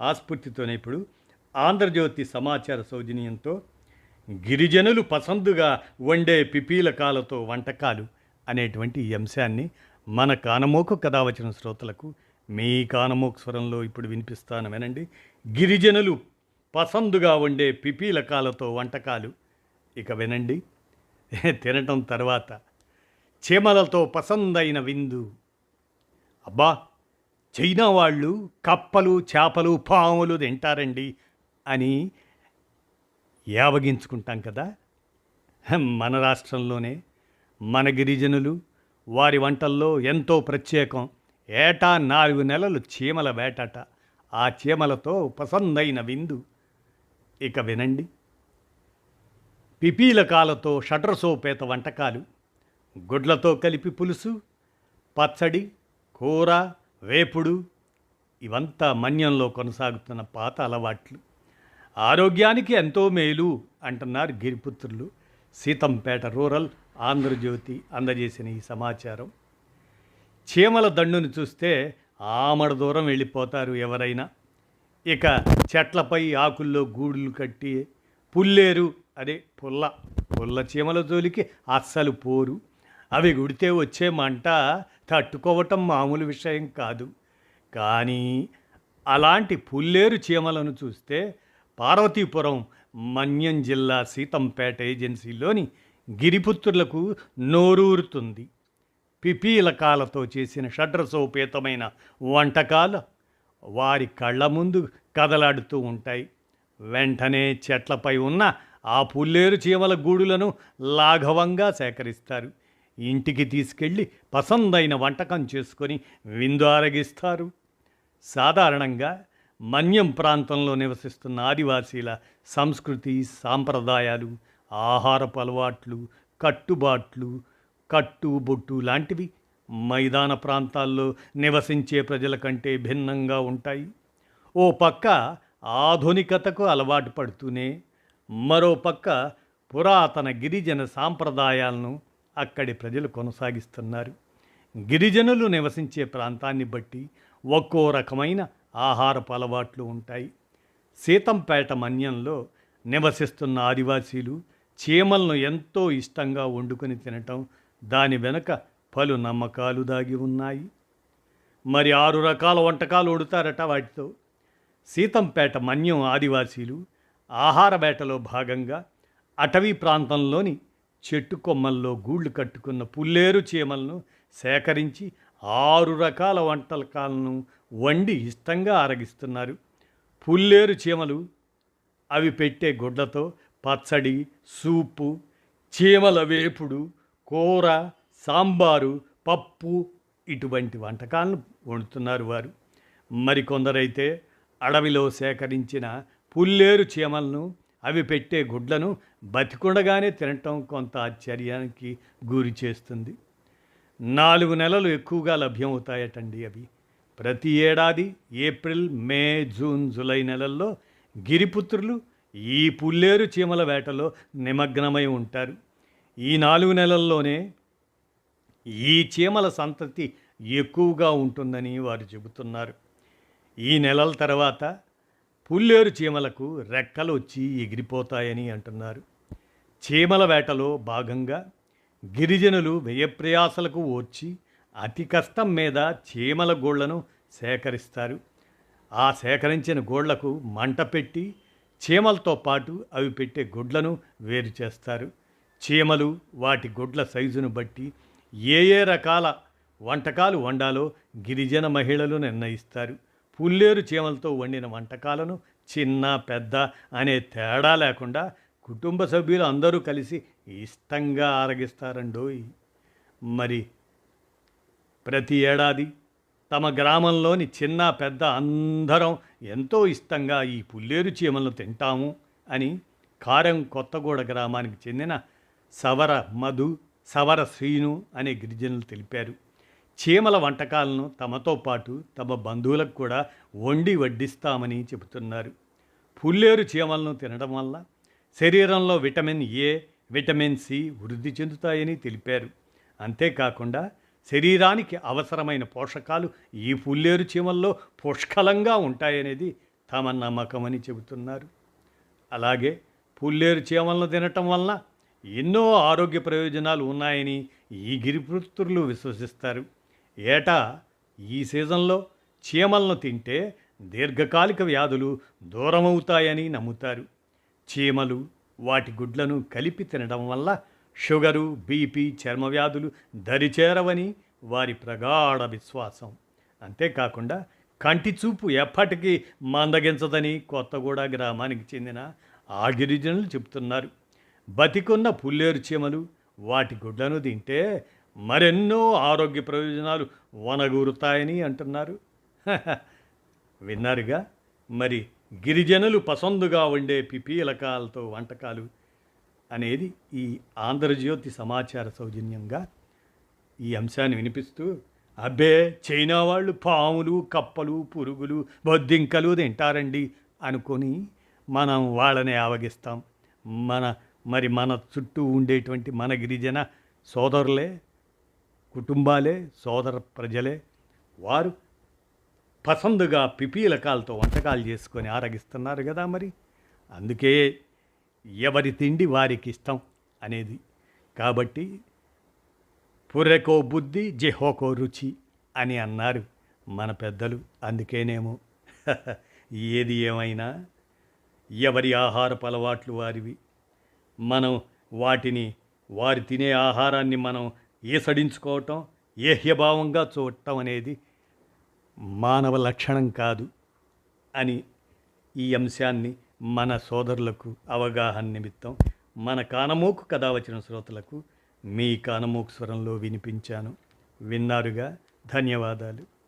ఆస్ఫూర్తితోనే ఇప్పుడు ఆంధ్రజ్యోతి సమాచార సౌజన్యంతో గిరిజనులు పసందుగా వండే పిపీలకాలతో వంటకాలు అనేటువంటి ఈ అంశాన్ని మన కానమోకు కథ వచ్చిన శ్రోతలకు మీ కానమోకు స్వరంలో ఇప్పుడు వినిపిస్తాను వినండి. గిరిజనులు పసందుగా వండే పిపీలకాలతో వంటకాలు ఇక వినండి. తినటం తర్వాత చీమలతో పసందైన విందు. అబ్బా! చైనా వాళ్ళు కప్పలు చేపలు పాములు తింటారండి అని యావగించుకుంటాం కదా. మన రాష్ట్రంలోనే మన గిరిజనులు వారి వంటల్లో ఎంతో ప్రత్యేకం. ఏటా నాలుగు నెలలు చీమల వేటట. ఆ చీమలతో పసందైన విందు. ఇక వినండి. పిపీలకాలతో షటర్ సోపేత వంటకాలు. గుడ్లతో కలిపి పులుసు పచ్చడి కూర వేపుడు ఇవంతా మన్యంలో కొనసాగుతున్న పాత అలవాట్లు. ఆరోగ్యానికి ఎంతో మేలు అంటున్నారు గిరిపుత్రులు. సీతంపేట రూరల్ ఆంధ్రజ్యోతి అందజేసిన ఈ సమాచారం. చీమల దండును చూస్తే ఆమడ దూరం వెళ్ళిపోతారు ఎవరైనా. ఇక చెట్లపై ఆకుల్లో గూడులు కట్టి పుల్లేరు అదే పుల్ల పుల్ల చీమల జోలికి అస్సలు పోరు. అవి గుడితే వచ్చే మంట తట్టుకోవటం మామూలు విషయం కాదు. కానీ అలాంటి పుల్లేరు చీమలను చూస్తే పార్వతీపురం మన్యం జిల్లా సీతంపేట ఏజెన్సీలోని గిరిపుత్రులకు నోరూరుతుంది. పిపీలకాలతో చేసిన షడ్రసోపేతమైన వంటకాలు వారి కళ్ళ ముందు కదలాడుతూ ఉంటాయి. వెంటనే చెట్లపై ఉన్న ఆ పుల్లేరు చీమల గూడులను లాఘవంగా సేకరిస్తారు. ఇంటికి తీసుకెళ్ళి పసందైన వంటకం చేసుకొని విందు ఆరగిస్తారు. సాధారణంగా మన్యం ప్రాంతంలో నివసిస్తున్న ఆదివాసీల సంస్కృతి సాంప్రదాయాలు ఆహారపు అలవాట్లు కట్టుబాట్లు కట్టు బొట్టు లాంటివి మైదాన ప్రాంతాల్లో నివసించే ప్రజల కంటే భిన్నంగా ఉంటాయి. ఓ పక్క ఆధునికతకు అలవాటు పడుతూనే మరో పక్క పురాతన గిరిజన సాంప్రదాయాలను అక్కడి ప్రజలు కొనసాగిస్తున్నారు. గిరిజనులు నివసించే ప్రాంతాన్ని బట్టి ఒక్కో రకమైన ఆహారపు అలవాట్లు ఉంటాయి. సీతంపేట మన్యంలో నివసిస్తున్న ఆదివాసీలు చీమలను ఎంతో ఇష్టంగా వండుకొని తినటం దాని వెనుక పలు నమ్మకాలు దాగి ఉన్నాయి. మరి ఆరు రకాల వంటకాలు వండుతారట వాటితో. సీతంపేట మన్యం ఆదివాసీలు ఆహార వేటలో భాగంగా అటవీ ప్రాంతంలోని చెట్టు కొమ్మల్లో గూళ్ళు కట్టుకున్న పుల్లేరు చీమలను సేకరించి ఆరు రకాల వంటకాలను వండి ఇష్టంగా ఆరగిస్తున్నారు. పుల్లేరు చీమలు అవి పెట్టే గుడ్లతో పచ్చడి సూపు చీమల వేపుడు కూర సాంబారు పప్పు ఇటువంటి వంటకాలను వండుతున్నారు వారు. మరికొందరైతే అడవిలో సేకరించిన పుల్లేరు చీమలను అవి పెట్టే గుడ్లను బతికుండగానే తినటం కొంత ఆశ్చర్యానికి గురి చేస్తుంది. నాలుగు నెలలు ఎక్కువగా లభ్యమవుతాయటండి అవి. ప్రతి ఏడాది ఏప్రిల్ మే జూన్ జూలై నెలల్లో గిరిపుత్రులు ఈ పుల్లేరు చీమల వేటలో నిమగ్నమై ఉంటారు. ఈ నాలుగు నెలల్లోనే ఈ చీమల సంతతి ఎక్కువగా ఉంటుందని వారు చెబుతున్నారు. ఈ నెలల తర్వాత పుల్లేరు చీమలకు రెక్కలు వచ్చి ఎగిరిపోతాయని అంటున్నారు. చీమల వేటలో భాగంగా గిరిజనులు వ్యయప్రయాసలకు ఓర్చి అతి కష్టం మీద చీమల గోళ్ళను సేకరిస్తారు. ఆ సేకరించిన గోళ్ళకు మంట పెట్టి చీమలతో పాటు అవి పెట్టే గుడ్లను వేరు చేస్తారు. చీమలు వాటి గుడ్ల సైజును బట్టి ఏ ఏ రకాల వంటకాలు వండాలో గిరిజన మహిళలు నిర్ణయిస్తారు. పుల్లేరు చీమలతో వండిన వంటకాలను చిన్న పెద్ద అనే తేడా లేకుండా కుటుంబ సభ్యులు అందరూ కలిసి ఇష్టంగా ఆరగిస్తారండోయ్. మరి ప్రతి ఏడాది తమ గ్రామంలోని చిన్న పెద్ద అందరం ఎంతో ఇష్టంగా ఈ పుల్లేరు చీమలను తింటాము అని కారం కొత్తగూడ గ్రామానికి చెందిన సవర మధు సవర శ్రీను అనే గిరిజనులు తెలిపారు. చీమల వంటకాలను తమతో పాటు తమ బంధువులకు కూడా వండి వడ్డిస్తామని చెబుతున్నారు. పుల్లేరు చీమలను తినడం వల్ల శరీరంలో విటమిన్ ఏ విటమిన్ సి వృద్ధి చెందుతాయని తెలిపారు. అంతేకాకుండా శరీరానికి అవసరమైన పోషకాలు ఈ పుల్లేరు చీమల్లో పుష్కలంగా ఉంటాయనేది తమ నమ్మకమని చెబుతున్నారు. అలాగే పుల్లేరు చీమలను తినటం వలన ఎన్నో ఆరోగ్య ప్రయోజనాలు ఉన్నాయని ఈ గిరిపుత్రులు విశ్వసిస్తారు. ఏటా? ఈ సీజన్లో చీమలను తింటే దీర్ఘకాలిక వ్యాధులు దూరమవుతాయని నమ్ముతారు. చీమలు వాటి గుడ్లను కలిపి తినడం వల్ల షుగరు బీపీ చర్మ వ్యాధులు దరిచేరవని వారి ప్రగాఢ విశ్వాసం. అంతేకాకుండా కంటి చూపు ఎప్పటికీ మందగించదని కొత్తగూడ గ్రామానికి చెందిన ఆ గిరిజనులు చెబుతున్నారు. బతికున్న పుల్లేరు చీమలు వాటి గుడ్లను తింటే మరెన్నో ఆరోగ్య ప్రయోజనాలు వనగూరుతాయని అంటున్నారు. విన్నారుగా? మరి గిరిజనులు పసందుగా వండే పిపీలకాలతో వంటకాలు అనేది ఈ ఆంధ్రజ్యోతి సమాచార సౌజన్యంగా ఈ అంశాన్ని వినిపిస్తూ అబ్బే చైనా వాళ్ళు పాములు కప్పలు పురుగులు బొద్దింకలు తింటారండి అనుకొని మనం వాళ్ళని ఆవగిస్తాం. మన మరి మన చుట్టూ ఉండేటువంటి మన గిరిజన సోదరులే కుటుంబాలే సోదర ప్రజలే వారు పసందుగా పిపీలకాలతో వంటకాలు చేసుకొని ఆరగిస్తున్నారు కదా మరి. అందుకే ఎవరి తిండి వారికి ఇష్టం అనేది. కాబట్టి పుర్రెకో బుద్ధి జెహోకో రుచి అని అన్నారు మన పెద్దలు. అందుకేనేమో ఏది ఏమైనా ఎవరి ఆహారపు అలవాట్లు వారివి. మనం వాటిని వారు తినే ఆహారాన్ని మనం ఈసడించుకోవటం ఏహ్యభావంగా చూడటం అనేది మానవ లక్షణం కాదు అని ఈ అంశాన్ని మన సోదరులకు అవగాహన నిమిత్తం మన కానమోకు కథ వచ్చిన శ్రోతలకు మీ కానమోకు స్వరంలో వినిపించాను. విన్నారుగా ధన్యవాదాలు.